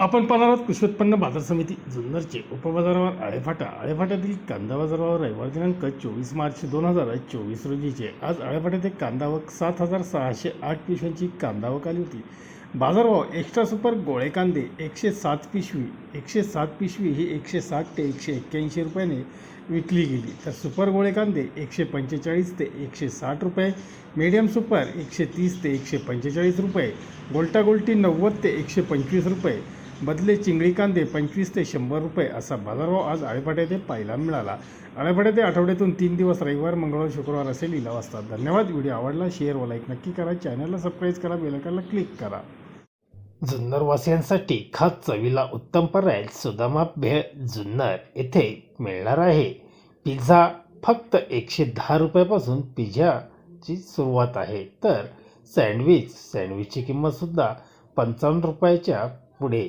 आपण पाहणार आहोत कृषी उत्पन्न बाजार समिती जुन्नरचे उपबाजारावर आळेफाटा. आळेफाट्यातील कांदा बाजारावर रविवार दिनांक चोवीस मार्च दोन हजार चोवीस रोजीचे. आज आळेफाट्यात एक कांदावक सात हजार सहाशे आठ पिशव्यांची कांदावक आली होती. बाजारभाव एक्स्ट्रा सुपर गोळे कांदे एकशे सात पिशवी एकशे सात पिशवी ही एकशे साठ ते एकशे एक्क्याऐंशी रुपयाने विकली गेली. तर सुपर गोळे कांदे एकशे पंचेचाळीस ते एकशे साठ रुपये मीडियम सुपर एकशे तीस ते एकशे पंचेचाळीस रुपये गोल्टा गोल्टी नव्वद ते एकशे पंचवीस रुपये बदले चिंगळी कांदे पंचवीस ते शंभर रुपये असा बाजारभाव आज आळेपाट येथे पाहायला मिळाला. आळेपाट ते आठवड्यातून तीन दिवस रविवार मंगळवार शुक्रवार असे लिलाव असतात. धन्यवाद. व्हिडिओ आवडला शेअर व लाईक नक्की करा. चॅनलला सबस्क्राईब करा बेलकाला क्लिक करा. जुन्नरवासियांसाठी खास चवीला उत्तम पर्याय सुदामा भेळ जुन्नर येथे मिळणार आहे. पिझ्झा फक्त एकशे दहा रुपयापासून पिझ्झाची सुरुवात आहे. तर सँडविच सँडविचची किंमतसुद्धा पंचावन्न रुपयाच्या पुढे